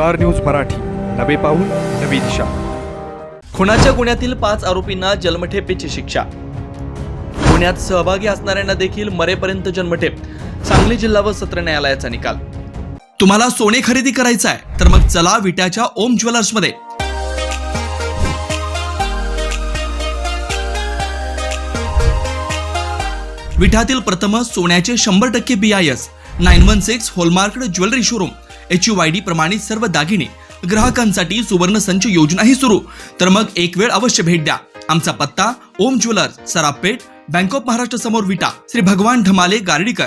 Star news Marathi. नवे पाऊल नवी दिशा. खुनाच्या गुन्ह्यातील पाच आरोपींना जन्मठेपेची शिक्षा. गुन्ह्यात सहभागी असणाऱ्यांना देखील मरेपर्यंत जन्मठेप. सांगली जिल्हा व सत्र न्यायालयाचा निकाल. तुम्हाला सोने खरेदी करायचं आहे तर मग चला विट्याच्या ओम ज्वेलर्समध्ये. विठातील प्रथम सोन्याचे शंभर टक्के B I S nine one six hallmark jewellery showroom H U Y D प्रमाणित सर्व दागिने ग्राहकांसाठी सुवर्ण संच योजनाही सुरू. तर मग एक वेळ अवश्य भेट द्या. आमचा पत्ता Om jewellers Sarapeth bank of Maharashtra समोर विटा श्री भगवान ढमाले गार्डीकर.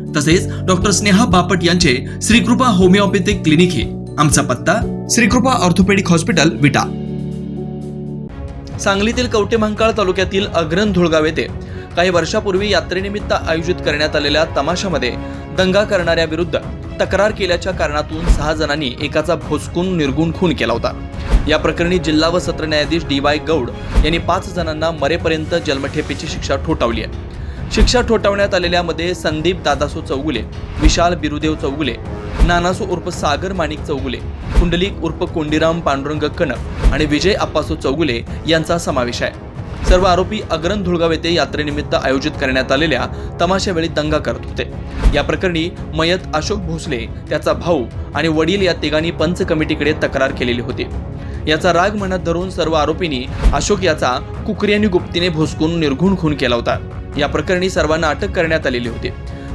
तसेच डॉक्टर स्नेहा बापट यांचे श्रीकृपा होमिओपॅथिक क्लिनिक हे. आमचा पत्ता श्रीकृपा ऑर्थोपेडिक हॉस्पिटल विटा. सांगलीतील कवटेमहांकाळ तालुक्यातील अग्रण धुळगाव येथे काही वर्षापूर्वी यात्रेनिमित्त आयोजित करण्यात आलेल्या तमाशामध्ये दंगा करणाऱ्या विरुद्ध तक्रार केल्याच्या कारणातून सहा जणांनी एकाचा भोसकून निर्गुण खून केला होता. या प्रकरणी जिल्हा व सत्र न्यायाधीश डी वाय गौड यांनी पाच जणांना मरेपर्यंत जन्मठेपेची शिक्षा ठोठावली आहे. शिक्षा ठोठावण्यात आलेल्यामध्ये संदीप दादासो चौगुले विशाल बिरुदेव चौगुले नानासो उर्फ सागर माणिक चौगुले कुंडलिक उर्फ कोंडीराम पांडुरंग कनक आणि विजय आप्पासो चौगुले यांचा समावेश आहे. सर्व आरोपी अग्रण धुळगाव येथे यात्रेनिमित्त आयोजित करण्यात आलेल्या तमाशावेळी दंगा करत होते. या प्रकरणी मयत अशोक भोसले त्याचा भाऊ आणि वडील या तिघांनी पंच कमिटीकडे तक्रार केलेली होती. याचा राग मनात धरून सर्व आरोपींनी अशोक याचा कुकरी आणि गुप्तीने भोसकून निर्घुण खून केला होता. या प्रकरणी सर्वांना अटक करण्यात आलेली होती.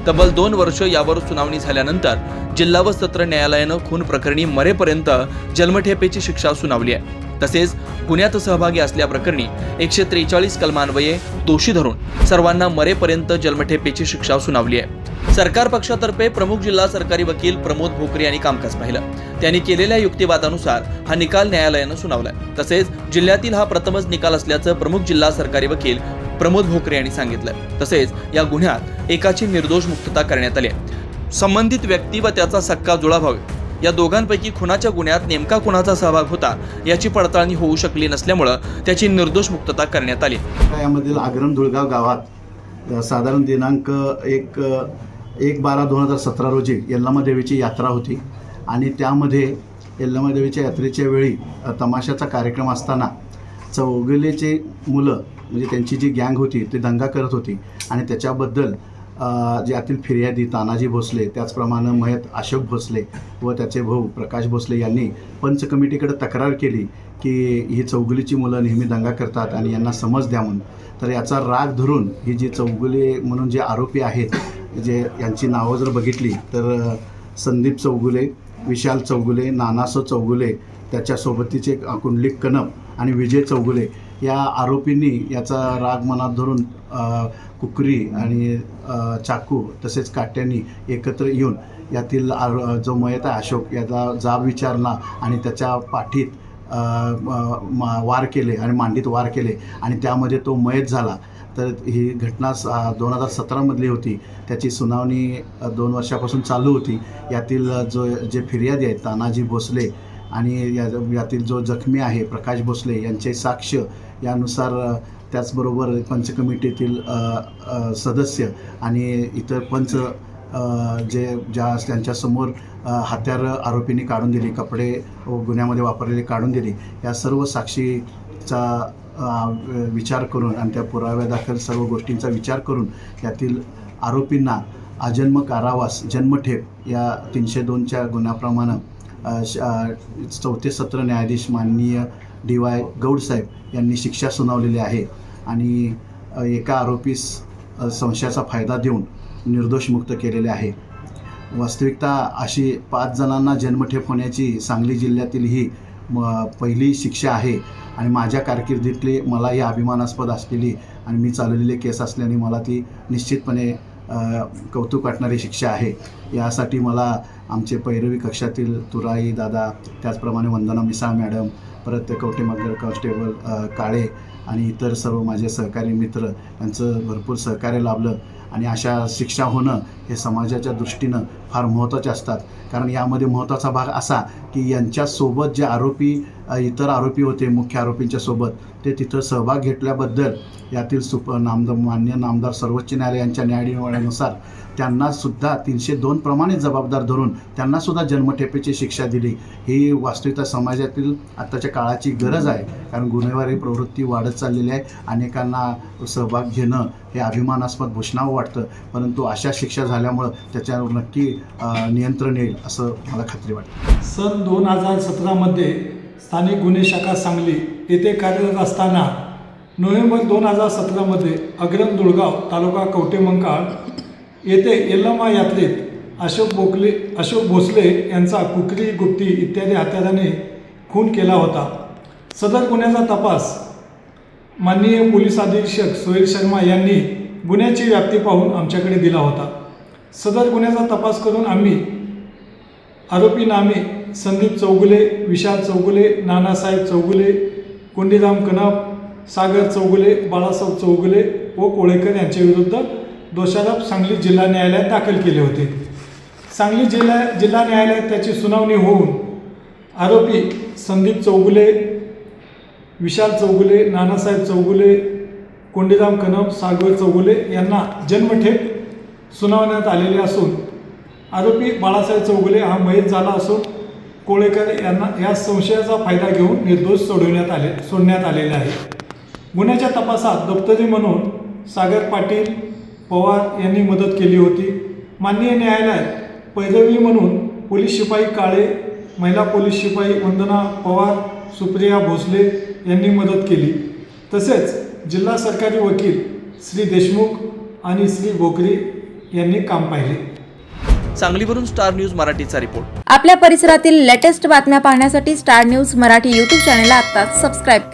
तब्बल दोन वर्ष यावर सुनावणी झाल्यानंतर जिल्हा व सत्र न्यायालयानं खून प्रकरणी मरेपर्यंत जन्मठेपेची शिक्षा सुनावली आहे. तसेच गुन्ह्यात सहभागी असल्याप्रकरणी एकशे त्रेचाळीस कलमान्वये दोषी धरून सर्वांना मरेपर्यंत जन्मठेपेची शिक्षा सुनावली आहे. सरकार पक्षातर्फे प्रमुख जिल्हा सरकारी वकील प्रमोद भोकरे यांनी कामकाज पाहिलं. त्यांनी केलेल्या युक्तिवादानुसार हा निकाल न्यायालयानं सुनावलाय. तसेच जिल्ह्यातील हा प्रथमच निकाल असल्याचं प्रमुख जिल्हा सरकारी वकील प्रमोद भोकरे यांनी सांगितलं. तसेच या गुन्ह्यात एकाची निर्दोष मुक्तता करण्यात आली संबंधित व्यक्ती व त्याचा सक्का जुळाभाव या दोघांपैकी खुनाच्या गुन्ह्यात नेमका कुणाचा सहभाग होता याची पडताळणी होऊ शकली नसल्यामुळं त्याची निर्दोष मुक्तता करण्यात आली. यामधील आग्रम धुळगाव गावात साधारण दिनांक एक एक बारा दोन हजार सतरा रोजी यल्लामा देवीची यात्रा होती आणि त्यामध्ये यल्लामा देवीच्या यात्रेच्या वेळी तमाशाचा कार्यक्रम असताना चौगलेचे मुलं म्हणजे त्यांची जी गँग होती ती दंगा करत होती. आणि त्याच्याबद्दल जे यातील फिर्यादी तानाजी भोसले त्याचप्रमाणे मयत अशोक भोसले व त्याचे भाऊ प्रकाश भोसले यांनी पंच कमिटीकडे तक्रार केली की ही चौगुलीची मुलं नेहमी दंगा करतात आणि यांना समज द्या म्हणून. तर याचा राग धरून ही जी चौगुले म्हणून जे आरोपी आहेत जे यांची नावं जर बघितली तर संदीप चौगुले विशाल चौगुले नानासो चौगुले त्याच्यासोबतीचे कुंडलिक कनप आणि विजय चौगुले या आरोपींनी याचा राग मनात धरून कुकरी आणि चाकू तसेच काट्यांनी एकत्र येऊन यातील आरो जो मयत आहे अशोक याचा जाब विचारला आणि त्याच्या पाठीत मा- वार केले आणि मांडीत वार केले आणि त्यामध्ये तो मयत झाला. तर ही घटना दोन हजार सतरामधली होती. त्याची सुनावणी दोन वर्षापासून चालू होती. यातील जो जे फिर्यादी आहेत तानाजी भोसले आणि या यातील जो जखमी आहे प्रकाश भोसले यांचे साक्ष यानुसार त्याचबरोबर पंच कमिटीतील सदस्य आणि इतर पंच जे ज्या त्यांच्यासमोर अ, हत्यारं आरोपींनी काढून दिली कपडे व गुन्ह्यामध्ये वापरलेले काढून दिली या सर्व साक्षीचा विचार करून आणि त्या पुराव्यादाखल सर्व गोष्टींचा विचार करून यातील आरोपींना आजन्म कारावास जन्मठेप या तीनशे दोनच्या गुन्ह्याप्रमाणे चौथे सत्र न्यायाधीश माननीय डी वाय गौडसाहेब यांनी शिक्षा सुनावलेली आहे. आणि एका आरोपीस संशयाचा फायदा देऊन निर्दोष मुक्त केलेले आहे. वास्तविकता अशी पाच जणांना जन्मठेप होण्याची सांगली जिल्ह्यातील ही म पहिली शिक्षा आहे. आणि माझ्या कारकिर्दीतली मला ही अभिमानास्पद असलेली आणि मी चालवलेली केस असल्याने मला ती निश्चितपणे कौतुक वाटणारी शिक्षा आहे. यासाठी मला आमचे पैरवी कक्षातील तुराई दादा त्याचप्रमाणे वंदना मिसा मॅडम परत कवटेमगर कॉन्स्टेबल काळे आणि इतर सर्व माझे सहकारी मित्र यांचं भरपूर सहकार्य लाभलं आणि अशा शिक्षा होणं हे समाजाच्या दृष्टीनं फार महत्त्वाचे असतात. कारण यामध्ये महत्त्वाचा भाग असा की यांच्यासोबत जे आरोपी इतर आरोपी होते मुख्य आरोपींच्या सोबत ते तिथं सहभाग घेतल्याबद्दल यातील सुप नामद मान्य नामदार सर्वोच्च न्यायालय यांच्या त्यांनासुद्धा तीनशे दोन प्रमाणे जबाबदार धरून त्यांनासुद्धा जन्मठेपेची शिक्षा दिली. ही वास्तविकता समाजातील आत्ताच्या काळाची गरज आहे. कारण गुन्हेगारी प्रवृत्ती वाढत चाललेली आहे. अनेकांना सहभाग घेणं हे अभिमानास्पद भूषणावं वाटतं. परंतु अशा शिक्षा झाल्यामुळं त्याच्यावर नक्की नियंत्रण येईल असं मला खात्री वाटते. सन दोन हजार सतरामध्ये स्थानिक गुन्हे शाखा सांगली येथे कार्यरत असताना नोव्हेंबर दोन हजार सतरामध्ये अग्रम दुळगाव तालुका कवटेमंकाळ येथे यल्लमा यात्रेत अशोक बोकले अशोक भोसले यांचा कुकरी गुप्ती इत्यादी हत्याराने खून केला होता. सदर गुन्ह्याचा तपास माननीय पोलीस अधीक्षक सोहेल शर्मा यांनी गुन्ह्याची व्याप्ती पाहून आमच्याकडे दिला होता. सदर गुन्ह्याचा तपास करून आम्ही आरोपी नामे संदीप चौगुले विशाल चौगुले नानासाहेब चौगुले कोंडीराम कनाप सागर चौगुले बाळासाहेब चौगुले व कोळेकर यांच्या विरुद्ध दोषारोप सांगली जिल्हा न्यायालयात दाखल केले होते. सांगली जिल्हा जिल्हा न्यायालयात त्याची सुनावणी होऊन आरोपी संदीप चौगुले विशाल चौगुले नानासाहेब चौगुले कोंडीराम कनम सागर चौगुले यांना जन्मठेप सुनावण्यात आलेले असून आरोपी बाळासाहेब चौगुले हा मयत झाला असून कोळेकर यांना या संशयाचा फायदा घेऊन निर्दोष सोडवण्यात आले सोडण्यात आलेले आहे. गुन्ह्याच्या तपासात दप्तरी म्हणून सागर पाटील पवार यांनी मदत केली होती. माननीय न्यायालयात पैरवी म्हणून पोलीस शिपाई काळे महिला पोलीस शिपाई वंदना पवार सुप्रिया भोसले यांनी मदत केली. तसेच जिल्हा सरकारी वकील श्री देशमुख आणि श्री बोकरी यांनी काम पाहिले. सांगलीवरून स्टार न्यूज मराठीचा रिपोर्ट. आपल्या परिसरातील लेटेस्ट बातम्या पाहण्यासाठी स्टार न्यूज मराठी यूट्यूब चॅनलला आत्ताच सबस्क्राईब करा.